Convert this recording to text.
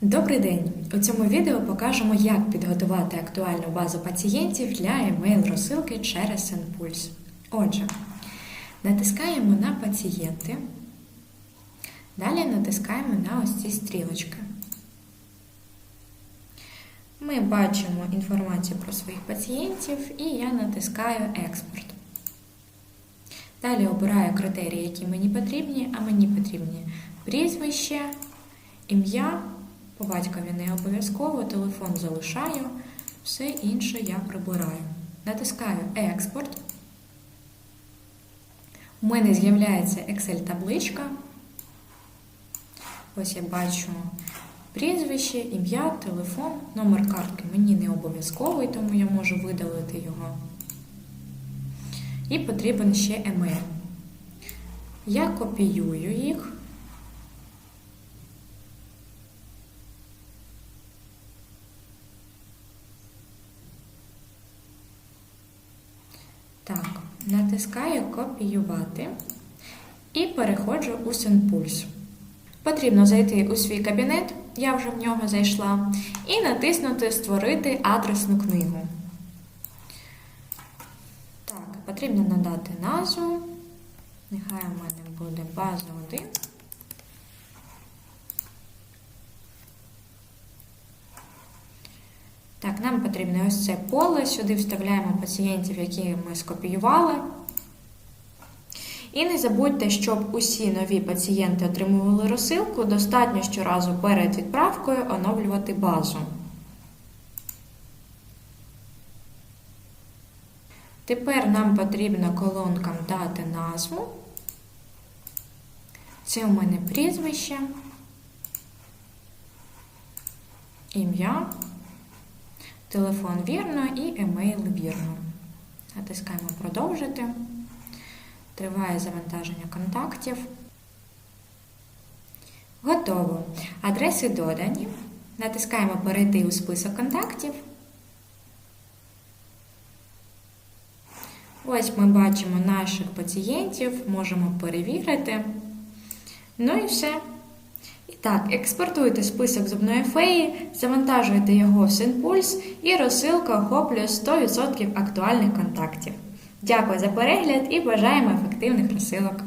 Добрий день! У цьому відео покажемо, як підготувати актуальну базу пацієнтів для емейл розсилки через Сенпульс. Отже, натискаємо на пацієнти, далі натискаємо на ось ці стрілочки. Ми бачимо інформацію про своїх пацієнтів і я натискаю Експорт. Далі обираю критерії, які мені потрібні, а мені потрібні прізвище, ім'я. По батькові не обов'язково, телефон залишаю, все інше я прибираю. Натискаю Експорт. У мене з'являється Excel-табличка. Ось я бачу прізвище, ім'я, телефон, номер картки мені не обов'язковий, тому я можу видалити його. І потрібен ще емейл. Я копіюю їх. Так, натискаю копіювати і переходжу у Синпульс. Потрібно зайти у свій кабінет, я вже в нього зайшла, і натиснути Створити адресну книгу. Так, потрібно надати назву. Нехай у мене буде база 1. Так, нам потрібно ось це поле. Сюди вставляємо пацієнтів, які ми скопіювали. І не забудьте, щоб усі нові пацієнти отримували розсилку, достатньо щоразу перед відправкою оновлювати базу. Тепер нам потрібно колонкам дати назву. Це у мене прізвище, ім'я. Телефон вірно і емейл вірно. Натискаємо продовжити. Триває завантаження контактів. Готово. Адреси додані. Натискаємо Перейти у список контактів. Ось ми бачимо наших пацієнтів, можемо перевірити. Ну і все. Так, експортуйте список зубної феї, завантажуйте його в Синпульс і розсилка охоплює 100% актуальних контактів. Дякую за перегляд і бажаємо ефективних розсилок!